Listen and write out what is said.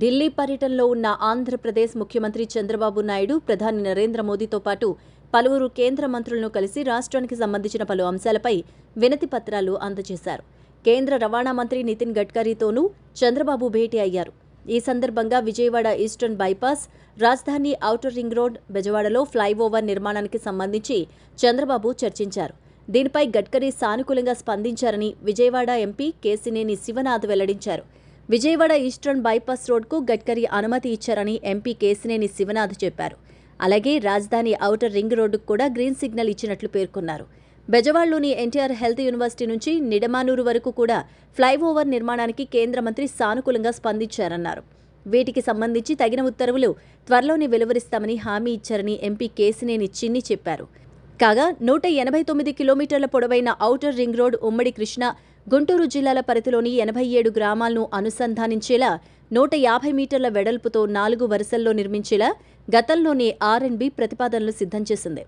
ఢిల్లీ పర్యటనలో ఉన్న ఆంధ్రప్రదేశ్ ముఖ్యమంత్రి చంద్రబాబు నాయుడు ప్రధాని నరేంద్ర మోదీతో పాటు పలువురు కేంద్ర మంత్రులను కలిసి రాష్ట్రానికి సంబంధించిన పలు అంశాలపై వినతి పత్రాలు అందజేశారు. కేంద్ర రవాణా మంత్రి నితిన్ గడ్కరీతోనూ చంద్రబాబు భేటీ అయ్యారు. ఈ సందర్భంగా విజయవాడ ఈస్టర్న్ బైపాస్ రాజధాని ఔటర్ రింగ్ రోడ్ బెజవాడలో ఫ్లైఓవర్ నిర్మాణానికి సంబంధించి చంద్రబాబు చర్చించారు. దీనిపై గడ్కరీ సానుకూలంగా స్పందించారని విజయవాడ ఎంపీ కేసినేని శివనాథ్ వెల్లడించారు. విజయవాడ ఈస్టర్న్ బైపాస్ రోడ్కు గడ్కరీ అనుమతి ఇచ్చారని ఎంపీ కేసినేని శివనాథ్ చెప్పారు. అలాగే రాజధాని ఔటర్ రింగ్ రోడ్డుకు కూడా గ్రీన్ సిగ్నల్ ఇచ్చినట్లు పేర్కొన్నారు. బెజవాడలోని ఎన్టీఆర్ హెల్త్ యూనివర్సిటీ నుంచి నిడమానూరు వరకు కూడా ఫ్లైఓవర్ నిర్మాణానికి కేంద్ర మంత్రి సానుకూలంగా స్పందించారన్నారు. వీటికి సంబంధించి తగిన ఉత్తర్వులు త్వరలోనే వెలువరిస్తామని హామీ ఇచ్చారని ఎంపీ కేసినేని చిన్ని చెప్పారు. కాగా నూట ఎనభై తొమ్మిది కిలోమీటర్ల పొడవైన ఔటర్ రింగ్ రోడ్ ఉమ్మడి కృష్ణ గుంటూరు జిల్లాల పరిధిలోని ఎనభై ఏడు గ్రామాలను అనుసంధానించేలా నూట యాభై మీటర్ల వెడల్పుతో నాలుగు వరుసల్లో నిర్మించేలా గతంలోనే ఆర్ అండ్ బి ప్రతిపాదనలు సిద్ధం చేసింది.